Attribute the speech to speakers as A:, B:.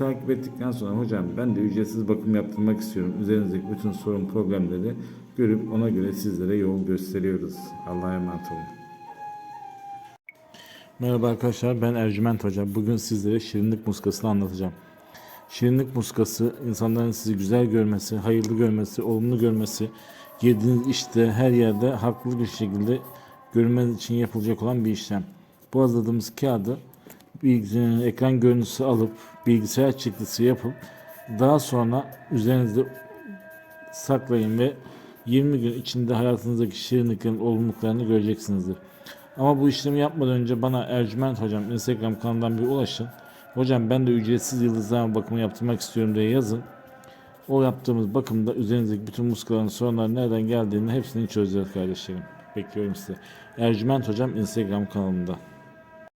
A: Takip ettikten sonra hocam ben de ücretsiz bakım yaptırmak istiyorum. Üzerinizdeki bütün sorun problemleri görüp ona göre sizlere yol gösteriyoruz. Allah'a emanet olun. Merhaba arkadaşlar ben Ercüment Hoca. Bugün sizlere şirinlik muskasını anlatacağım. Şirinlik muskası insanların sizi güzel görmesi, hayırlı görmesi, olumlu görmesi, girdiğiniz işte her yerde haklı bir şekilde görünmeniz için yapılacak olan bir işlem. Bu hazırladığımız kağıdı ekran görüntüsü alıp bilgisayar çıktısı yapıp daha sonra üzerinizde saklayın ve 20 gün içinde hayatınızdaki şirinliklerin olumluluklarını göreceksinizdir. Ama bu işlemi yapmadan önce bana Ercüment Hocam Instagram kanalından bir ulaşın. Hocam ben de ücretsiz yıldızlama bakımı yaptırmak istiyorum diye yazın. O yaptığımız bakımda üzerinizdeki bütün muskaların sorunları nereden geldiğini hepsini çözeceğiz kardeşlerim. Bekliyorum size. Ercüment Hocam Instagram kanalında.